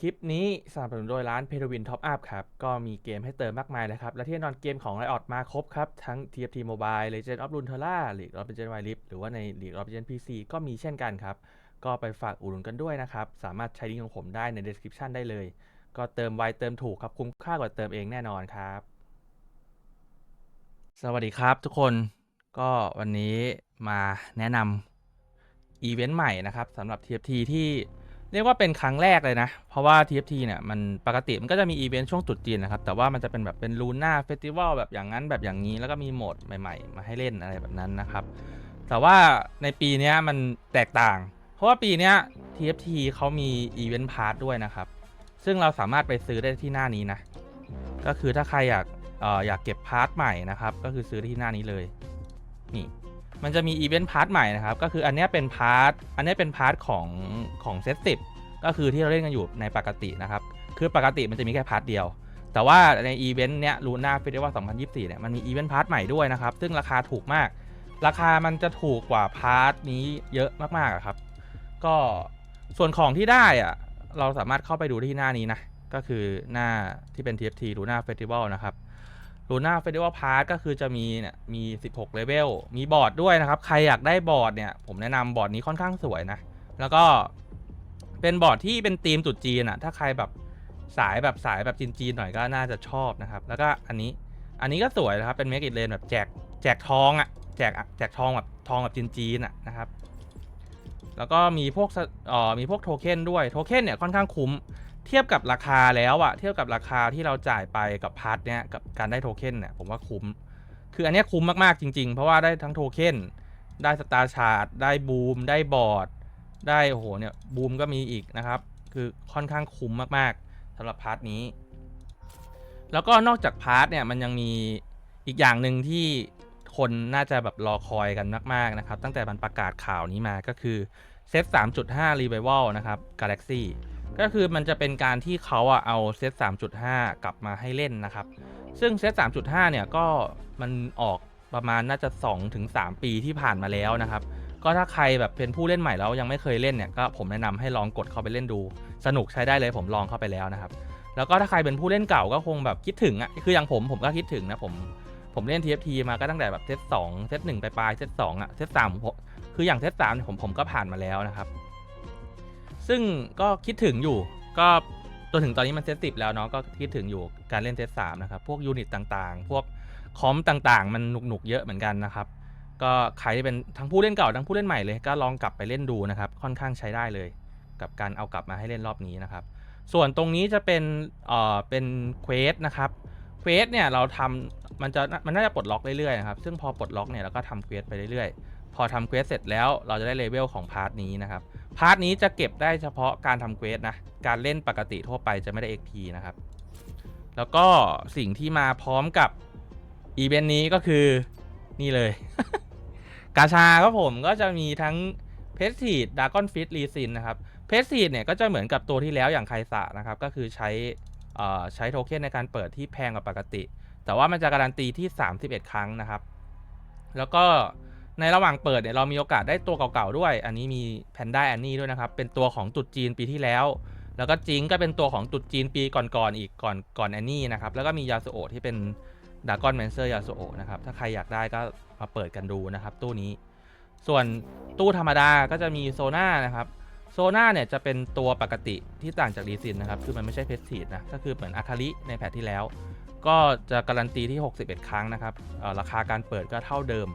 คลิปนี้สนับสนุนโดยร้านเพโ w วินท็อปอัพครับ ก็มีเกมให้เติมมากมายเลยครับ และที่แน่นอนเกมของไ i ออดมาครบครับ ทั้ง TFT Mobile Legend of Runeterra League of Legends Wild Rift หรือว่าใน League of Legends PC ก็มีเช่นกันครับ ก็ไปฝากอุดหนุนกันด้วยนะครับ สามารถใช้ลิงก์ของผมได้ใน description ได้เลย ก็เติมไวเติมถูกครับคุ้มค่ากว่าเติมเองแน่นอนครับ สวัสดีครับทุกคนก็วันนี้มาแนะนำอีเวนต์ใหม่นะครับสำหรับ TFT ที่ เรียกว่าเป็นครั้งแรกเลยนะ เพราะว่า TFT เนี่ยมันปกติมันก็จะมีอีเวนต์ช่วงตรุษจีนนะครับ แต่ว่ามันจะเป็นแบบเป็นลูน่าเฟสติวัลแบบอย่างนั้นแบบอย่างนี้ แล้วก็มีโหมดใหม่ๆ มาให้เล่นอะไรแบบนั้นนะครับ แต่ว่าในปีนี้มันแตกต่าง เพราะว่าปีนี้ TFT เขามีอีเวนต์พาร์ทด้วยนะครับ ซึ่งเราสามารถไปซื้อได้ที่หน้านี้นะ ก็คือถ้าใครอยากอออยากเก็บพาร์ทใหม่นะครับ ก็คือซื้อที่หน้านี้เลย นี่ มันจะมีอีเวนต์พาร์ทใหม่นะครับ ก็คืออันนี้เป็นพาร์ท อันนี้เป็นพาร์ทของของเซตสิบก็คือที่เราเล่นกันอยู่ในปกตินะครับ คือปกติมันจะมีแค่พาร์ทเดียว แต่ว่าในอีเวนต์เนี้ยลูน่าเฟสติวัล2024เนี่ยมันมีอีเวนต์พาร์ทใหม่ด้วยนะครับ ซึ่งราคาถูกมาก ราคามันจะถูกกว่าพาร์ทนี้เยอะมากๆครับ ก็ส่วนของที่ได้อะเราสามารถเข้าไปดูที่หน้านี้นะ ก็คือหน้าที่เป็น TFT Luna Festival นะครับ Luna Festival Pass ก็คือจะมีเนี่ยมี 16 เลเวล มีบอร์ดด้วยนะครับ ใครอยากได้บอร์ดเนี่ย ผมแนะนำบอร์ดนี้ค่อนข้างสวยนะ แล้วก็เป็นบอร์ดที่เป็นธีมตรุษจีนอะถ้าใครแบบสายแบบสายแบบจีนๆหน่อยก็น่าจะชอบนะครับ แล้วก็อันนี้ อันนี้ก็สวยนะครับ เป็นเมกิเลนแบบแจกแจกทองอะแจกแจกทองแบบทองแบบจีนๆอะนะครับ แล้วก็มีพวกเอ่อมีพวกโทเค็นด้วย โทเค็นเนี่ยค่อนข้างคุ้ม เทียบกับราคาแล้วอะเทียบกับราคาที่เราจ่ายไปกับพาร์ทเนี้ยกับการได้โทเค็นเนี่ยผมว่าคุ้ม คืออันนี้คุ้มมากๆจริงๆ เพราะว่าได้ทั้งโทเค็นได้สตาร์ชาร์ดได้บูมได้บอร์ดได้โอ้โหเนี่ยบูมก็มีอีกนะครับ คือค่อนข้างคุ้มมากๆสำหรับพาร์ทนี้ แล้วก็นอกจากพาร์ทเนี่ยมันยังมีอีกอย่างหนึ่งที่คนน่าจะแบบรอคอยกันมากๆนะครับ ตั้งแต่มันประกาศข่าวนี้มาก็คือเซต3.5 Revival นะครับ Galaxy ก็คือมันจะเป็นการที่เขาอะเอาเซต 3.5 กลับมาให้เล่นนะครับ ซึ่งเซต 3.5 เนี่ยก็มันออกประมาณน่าจะ 2-3 ปีที่ผ่านมาแล้วนะครับ ก็ถ้าใครแบบเป็นผู้เล่นใหม่แล้วยังไม่เคยเล่นเนี่ยก็ผมแนะนำให้ลองกดเข้าไปเล่นดู สนุกใช้ได้เลยผมลองเข้าไปแล้วนะครับ แล้วก็ถ้าใครเป็นผู้เล่นเก่าก็คงแบบคิดถึงอะคืออย่างผมผมก็คิดถึงนะผมผมเล่น TFT มาก็ตั้งแต่แบบเซต2เซต1ไปปลายเซต2อะเซต3ผมคืออย่างเซต3เนี่ยผมผมก็ผ่านมาแล้วนะครับ ซึ่งก็คิดถึงอยู่ ก็จนถึงตอนนี้มันเซตสิบแล้วเนาะก็คิดถึงอยู่การเล่นเซตสามนะครับ พวกยูนิตต่างๆ พวกคอมต่างๆ มันหนุกๆเยอะเหมือนกันนะครับ ก็ใครที่เป็นทั้งผู้เล่นเก่าทั้งผู้เล่นใหม่เลย ก็ลองกลับไปเล่นดูนะครับ ค่อนข้างใช้ได้เลย กับการเอากลับมาให้เล่นรอบนี้นะครับ ส่วนตรงนี้จะเป็นเอ่อเป็นเควสนะครับเควสเนี่ยเราทำมันจะมันน่าจะปลดล็อกเรื่อยๆนะครับ ซึ่งพอปลดล็อกเนี่ยเราก็ทำเควสไปเรื่อยๆ พอทำเควสเสร็จแล้วเราจะได้เลเวลของพาร์ทนี้นะครับพาร์ทนี้จะเก็บได้เฉพาะการทำเควสนะการเล่นปกติทั่วไปจะไม่ได้ XP นะครับ แล้วก็สิ่งที่มาพร้อมกับอีเวนต์นี้ก็คือนี่เลย กาชาครับผมก็จะมีทั้งเพสทีดดากอนฟิตรีซินนะครับเพสทีดเนี่ยก็จะเหมือนกับตัวที่แล้วอย่างไคสะนะครับ ก็คือใช้ใช้โทเค็นในการเปิดที่แพงกว่าปกติ แต่ว่ามันจะการันตีที่ 31 ครั้งนะครับ แล้วก็ ในระหว่างเปิดเนี่ยเรามีโอกาสได้ตัวเก่าๆด้วย อันนี้มีแพนด้าแอนนี่ด้วยนะครับ เป็นตัวของตรุดจีนปีที่แล้ว แล้วก็จิงก็เป็นตัวของตรุดจีนปีก่อนๆอีกก่อนก่อนแอนนี่นะครับ แล้วก็มียาสุโอที่เป็นดากอนแมนเซอร์ยาสุโอนะครับ ถ้าใครอยากได้ก็มาเปิดกันดูนะครับ ตู้นี้ ส่วนตู้ธรรมดาก็จะมีโซน่านะครับ โซน่าเนี่ยจะเป็นตัวปกติที่ต่างจากดีซินนะครับ คือมันไม่ใช่เพสทีดนะ ก็คือเหมือนอาคาริในแพทที่แล้ว ก็จะการันตีที่ 61 ครั้งนะครับราคาการเปิดก็เท่าเดิม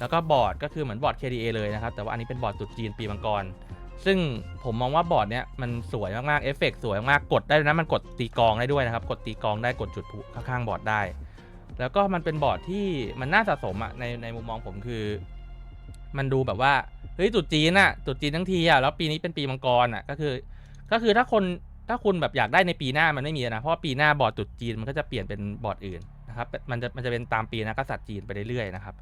แล้วก็บอร์ดก็คือเหมือนบอร์ด KDA เลยนะครับ แต่ว่าอันนี้เป็นบอร์ดตุดจีนปีมังกร ซึ่งผมมองว่าบอร์ดเนี้ยมันสวยมากๆ เอฟเฟกต์สวยมากกดได้นะมันกดตีกองได้ด้วยนะครับ กดตีกองได้กดจุดพลุข้างๆบอร์ดได้ แล้วก็มันเป็นบอร์ดที่มันน่าสะสมอะในในมุมมองผมคือ มันดูแบบว่าเฮ้ยตุดจีนอะตุดจีนทั้งทีอะแล้วปีนี้เป็นปีมังกรอะก็คือ ก็คือถ้าคนถ้าคุณแบบอยากได้ในปีหน้ามันไม่มีนะเพราะปีหน้าบอร์ดตุดจีนมันก็จะเปลี่ยนเป็นบอร์ดอื่นนะครับมันจะมันจะเป็นตามปีนะกษัตริย์จีนไปเรื่อยๆนะครับ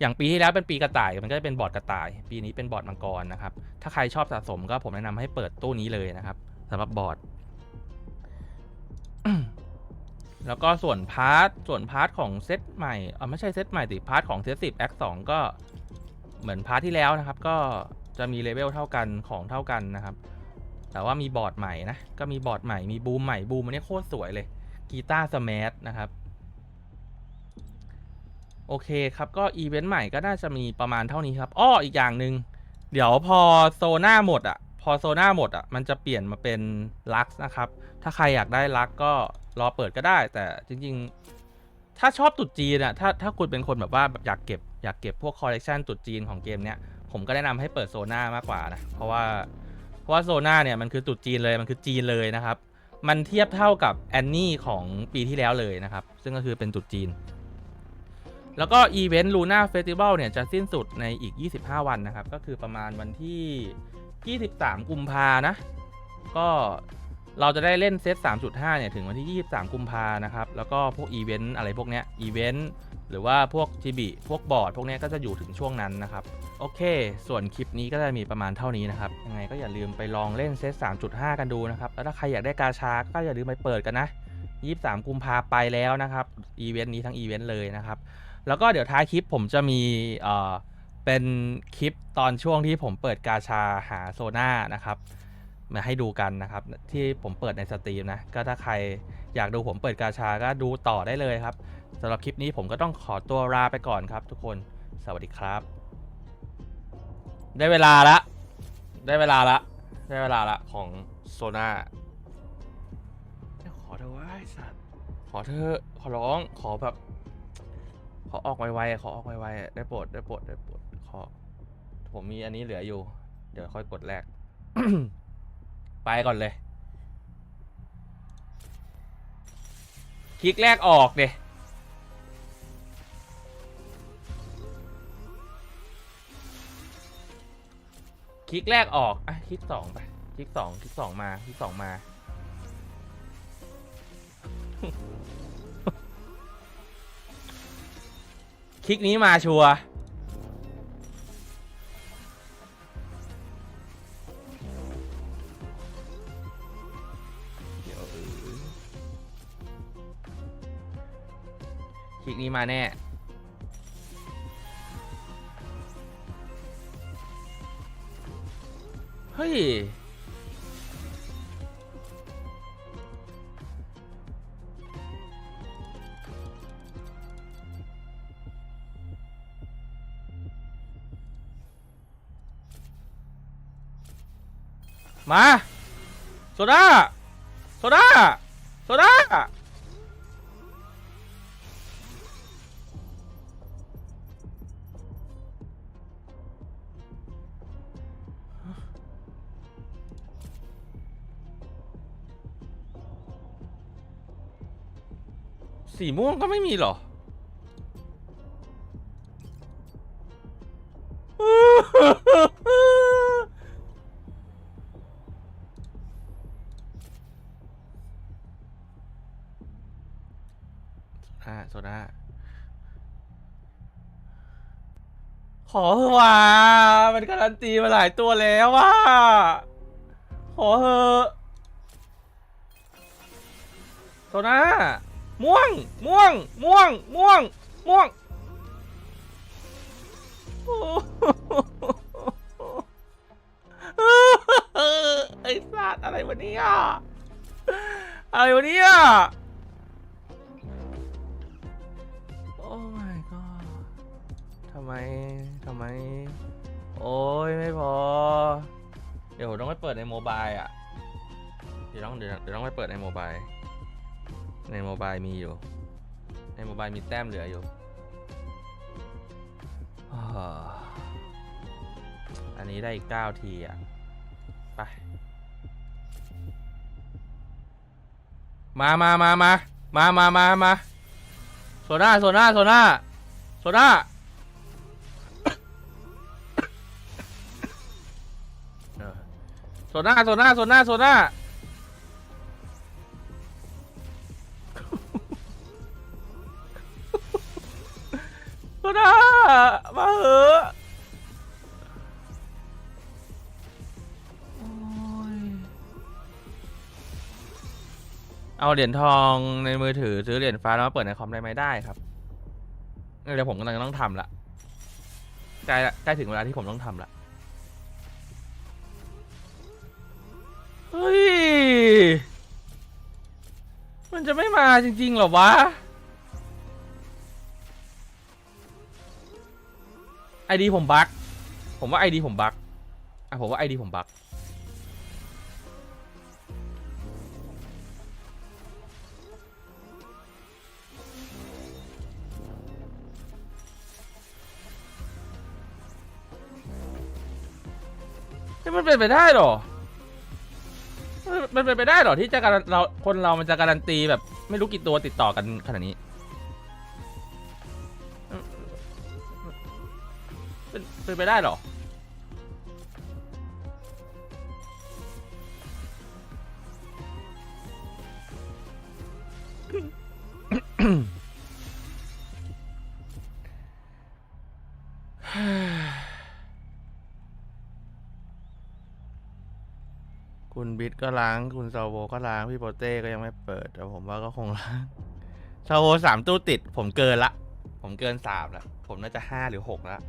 อย่างปีที่แล้วเป็นปีกระต่ายมันก็จะเป็นบอร์ดกระต่าย ปีนี้เป็นบอร์ดมังกรนะครับ ถ้าใครชอบสะสมก็ผมแนะนำให้เปิดตู้นี้เลยนะครับสำหรับบอร์ด แล้วก็ส่วนพาร์ทส่วนพาร์ทของเซตใหม่เออไม่ใช่เซตใหม่สิพาร์ทของเซตสิบแอคสองก็เหมือนพาร์ทที่แล้วนะครับ ก็จะมีเลเวลเท่ากันของเท่ากันนะครับ แต่ว่ามีบอร์ดใหม่นะก็มีบอร์ดใหม่มีบูมใหม่บูมอันนี้โคตรสวยเลยกีตาร์สแมทนะครับ โอเคครับ ก็อีเวนต์ใหม่ก็น่าจะมีประมาณเท่านี้ครับอ้ออีกอย่างหนึ่งเดี๋ยวพอโซน่าหมดอะ พอโซน่าหมดอะ มันจะเปลี่ยนมาเป็นลักซ์นะครับ ถ้าใครอยากได้ลักก็รอเปิดก็ได้ แต่จริง ๆ ถ้าชอบตุดจีนอะถ้าถ้าคุณเป็นคนแบบว่าแบบอยากเก็บอยากเก็บพวกคอลเลกชันตุดจีนของเกมเนี้ยผมก็แนะนำให้เปิดโซน่ามากกว่านะ เพราะว่าเพราะว่าโซน่าเนี่ยมันคือตุดจีนเลยมันคือจีนเลยนะครับ มันเทียบเท่ากับแอนนี่ของปีที่แล้วเลยนะครับ ซึ่งก็คือเป็นตุดจีน แล้วก็อีเวนต์ลูน่าเฟสติวัลเนี่ยจะสิ้นสุดในอีก 25 วันนะครับ ก็คือประมาณวันที่ 23 กุมภานะ ก็เราจะได้เล่นเซต 3.5 เนี่ย ถึงวันที่ 23 กุมภานะครับ แล้วก็พวกอีเวนต์อะไรพวกเนี้ย อีเวนต์หรือว่าพวกจีบีพวกบอร์ด พวกเนี้ยก็จะอยู่ถึงช่วงนั้นนะครับ โอเค ส่วนคลิปนี้ก็จะมีประมาณเท่านี้นะครับ ยังไงก็อย่าลืมไปลองเล่นเซต 3.5 กันดูนะครับ แล้วถ้าใครอยากได้กาชา ก็อย่าลืมไปเปิดกันนะ 23 กุมภาไปแล้วนะครับ อีเวนต์นี้ทั้งอีเวนต์เลยนะครับ แล้วก็เดี๋ยวท้ายคลิปผมจะมีเอ่อเป็นคลิปตอนช่วงที่ผมเปิดกาชาหาโซน่านะครับ มาให้ดูกันนะครับ ที่ผมเปิดในสตรีมนะ ก็ถ้าใครอยากดูผมเปิดกาชาก็ดูต่อได้เลยครับสำหรับคลิปนี้ผมก็ต้องขอตัวลาไปก่อนครับ ทุกคนสวัสดีครับ ได้เวลาละ ได้เวลาละ ได้เวลาละของโซน่าขอเถอะวะไอ้สัตว์ขอเถอะขอร้องขอแบบข อออกไวๆขอออกไวๆได้โปรดได้โปรดได้โปรดขอ ผมมีอันนี้เหลืออยู่ เดี๋ยวค่อยกดแรกไปก่อนเลย คลิกแรกออกเดยคลิกแรกออกอะคลิกสองไป คลิกสองคลิกสองมา คลิกสองมา คลิกนี้มาชัวร์คลิกนี้มาแน่ เฮ้ย มา โซดา โซดา โซดา สีม่วงก็ไม่มีเหรอ อ่าโซดาขอเถอะว่ามันการันตีมาหลายตัวแล้วว่าขอเถอะโซดาม่วง ม่วง ม่วง ม่วง ม่วงโอ้โหไอ้สัตว์อะไรวะเนี่ยอะไรวะเนี่ยำไมทำไม โอ้ยไม่พอ เดี๋ยวผมต้องไปเปิดในโมบายอะ เดี๋ยวต้องเดี๋ยวเดี๋ยวต้องไปเปิดในโมบาย ในโมบายมีอยู่ ในโมบายมีแต้มเหลืออยู่อ่าอันนี้ได้อีก9ทีอะ ไป มามามามามามามามาโซน่าโซน่าโซน่าโซน่า โซน่าโซน่าโซน่าโซน่าโซน่ามาเหอะเอาเหรียญทองในมือถือซื้อเหรียญฟ้าแล้วมาเปิดในคอมได้ไหมได้ครับเดี๋ยวผมกำลังต้องทำละใกล้ละใกล้ถึงเวลาที่ผมต้องทำละ จะไม่มาจริงๆหรอวะ ไอดีผมบั๊กผมว่าไอดีผมบั๊กอะผมว่าไอดีผมบั๊กเฮ้มันเป็นไปได้หรอ มันเป็นไปได้เหรอที่จะการันเราคนเรามันจะการันตีแบบ ไม่รู้กี่ตัวติดต่อกันขนาดนี้เป็นเป็นไปได้เหรอ ก็ล้างคุณซาโวก็ล้างพี่โปเต้ก็ยังไม่เปิดแต่ผมว่าก็คงล้างซาโวสามตู้ติด ผมเกินละ ผมเกินสามละผมน่าจะห้าหรือหกละ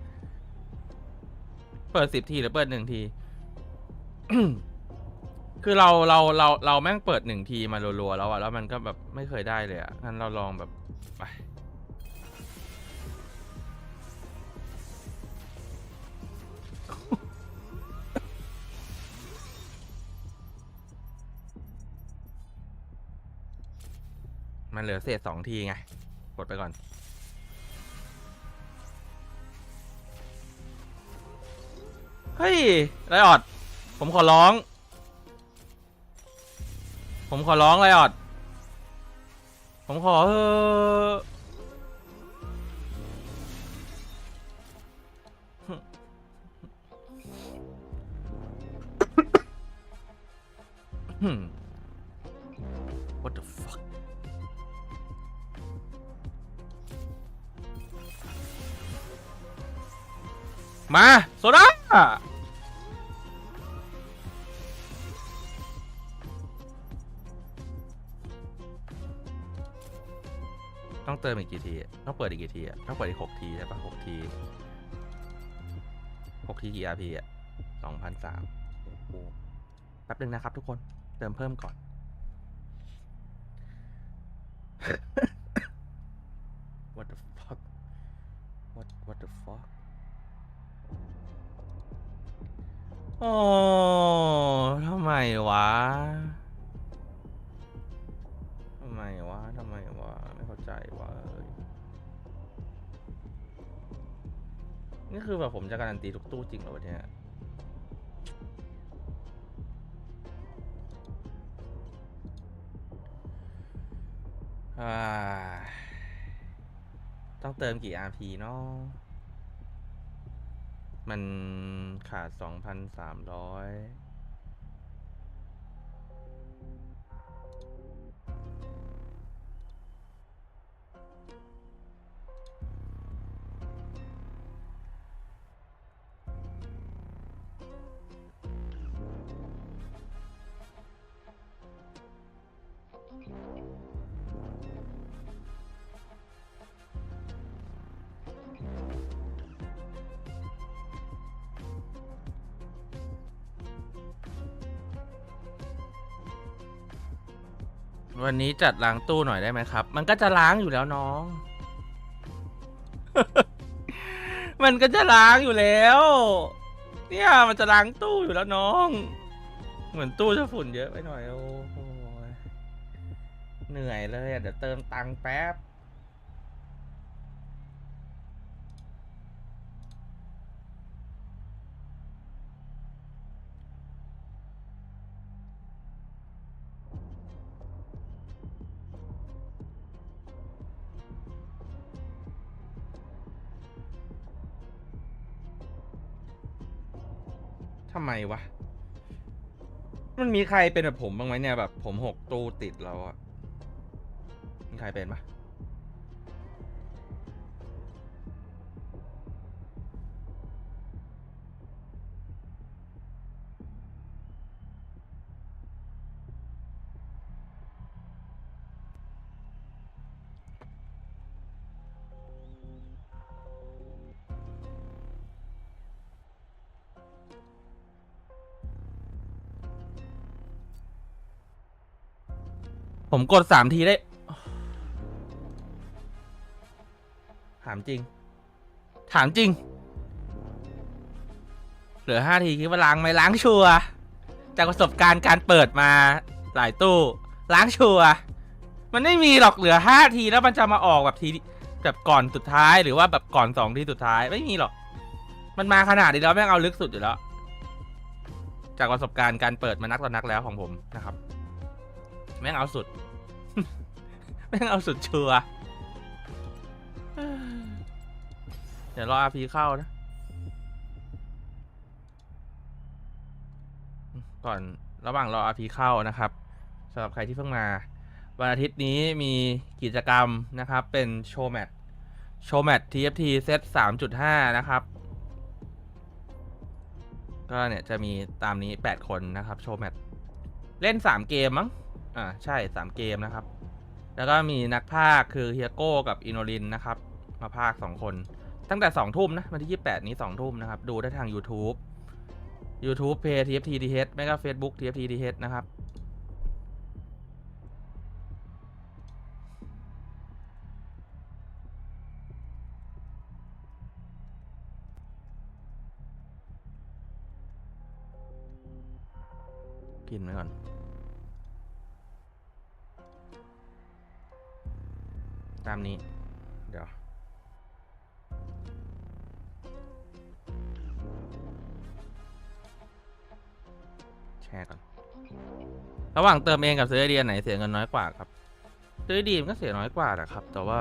เปิดสิบทีหรือเปิดหนึ่งที คือเราเราเราเราแม่งเปิดหนึ่งทีมารัวๆแล้วอะแล้วมันก็แบบไม่เคยได้เลยอะงั้นเราลองแบบไป มันเหลือเศษสองทีไง กดไปก่อน เฮ้ยไรออด ผมขอร้อง ผมขอร้องไรออด ผมขอเออ มาโซดาต้องเติมอีกกี่ที ต้องเปิดอีกกี่ทีอะต้องเปิดอีกหกทีใช่ปะหกทีหกทีกี่ RP อะสองพันสามแป๊บนึงนะครับทุกคน เติมเพิ่มก่อน What the fuck What What the fuck โอ้ทำไมวะทำไมวะทำไมวะ ไม่เข้าใจวะเอ้ยนี่คือแบบผมจะการันตีทุกตู้จริงเหรอวะเนี่ยอ่าต้องเติมกี่ RP เนาะ มันขาดสองพันสามร้อย วันนี้จัดล้างตู้หน่อยได้ไหมครับ มันก็จะล้างอยู่แล้วน้อง มันก็จะล้างอยู่แล้ว เนี่ยมันจะล้างตู้อยู่แล้วน้อง เหมือนตู้จะฝุ่นเยอะไปหน่อยโอ้โหเหนื่อยเลยอะเดี๋ยวเติมตังค์แป๊บ ทำไมวะ มันมีใครเป็นแบบผมบ้างไหมเนี่ยแบบผมหกตู้ติดแล้วอะมีใครเป็นปะ ผมกดสามทีได้ ถามจริง ถามจริง เหลือห้าทีคิดว่าล้างไหมล้างชัวจากประสบการณ์การเปิดมาหลายตู้ ล้างชัวมันไม่มีหรอกเหลือห้าทีแล้วมันจะมาออกแบบทีแบบก่อนสุดท้ายหรือว่าแบบก่อนสองทีสุดท้ายไม่มีหรอก มันมาขนาดนี้แล้วแม่งเอาลึกสุดอยู่แล้ว จากประสบการณ์การเปิดมานักต่อนักแล้วของผมนะครับ แม่งเอาสุด ม่งเอาสุดชัวเดี๋ยวรออาพีเข้านะ ก่อนระหว่างรออาพีเข้านะครับสำหรับใครที่เพิ่งมา วันอาทิตย์นี้มีกิจกรรมนะครับ เป็นโชว์แมตช์โชว์แมตช์ TFT เซต3.5 นะครับ ก็เนี่ยจะมีตามนี้ 8 คนนะครับ โชว์แมตช์เล่น 3 เกมมั้ง อ่า ใช่ 3 เกมนะครับ แล้วก็มีนักพากย์คือเฮียโก้กับอินโนลินนะครับ มาพากย์2คน ตั้งแต่2ทุ่มนะวันที่ 28 นี้2ทุ่มนะครับ ดูได้ทาง YouTube YouTube เพจ TFT DH ไม่ก็ Facebook TFT DH นะครับกินไว้ก่อน ตามนี้ เดี๋ยว แชร์ก่อน ระหว่างเติมเองกับซื้อไอเดียไหนเสียเงินน้อยกว่าครับ ซื้อไอเดียมันก็เสียน้อยกว่าแหละครับ แต่ว่า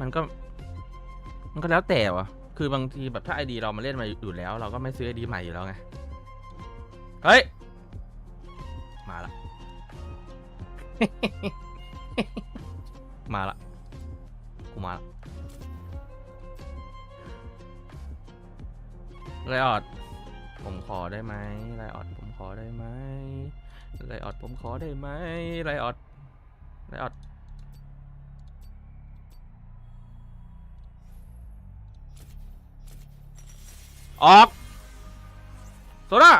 มันก็ มันก็แล้วแต่วะคือบางทีแบบถ้าไอดีเรามาเล่นมาอยู่แล้ว เราก็ไม่ซื้อไอดีใหม่อยู่แล้วไง เฮ้ย มาละ มาละ กูมาไรออดผมขอได้ไหมไรออดผมขอได้ไหมไรออดผมขอได้ไหมไรออดไรออดออกโซดา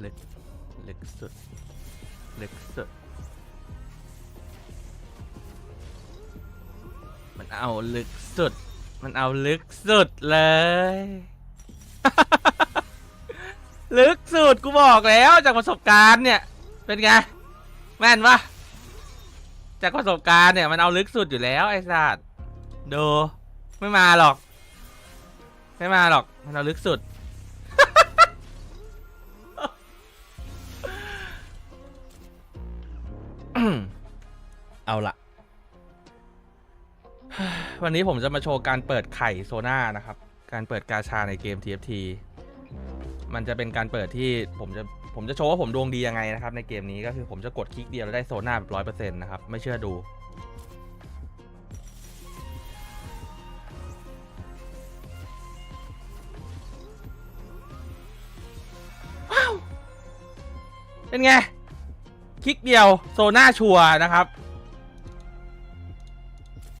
เล็กเล็กสุดเล็กสุดมันเอาลึกสุด มันเอาลึกสุดเลย ลึกสุดกูบอกแล้วจากประสบการณ์เนี่ย เป็นไง แม่นปะจากประสบการณ์เนี่ยมันเอาลึกสุดอยู่แล้วไอ้สัตว์ดูไม่มาหรอก ไม่มาหรอก มันเอาลึกสุด เอาละวันนี้ผมจะมาโชว์การเปิดไข่โซน่านะครับ การเปิดกาชาในเกม TFT มันจะเป็นการเปิดที่ผมจะผมจะโชว์ว่าผมดวงดียังไงนะครับ ในเกมนี้ก็คือผมจะกดคลิกเดียวแล้วได้โซน่าแบบร้อยเปอร์เซ็นต์นะครับ ไม่เชื่อดู ว้าว เป็นไง คลิกเดียวโซน่าชัวนะครับ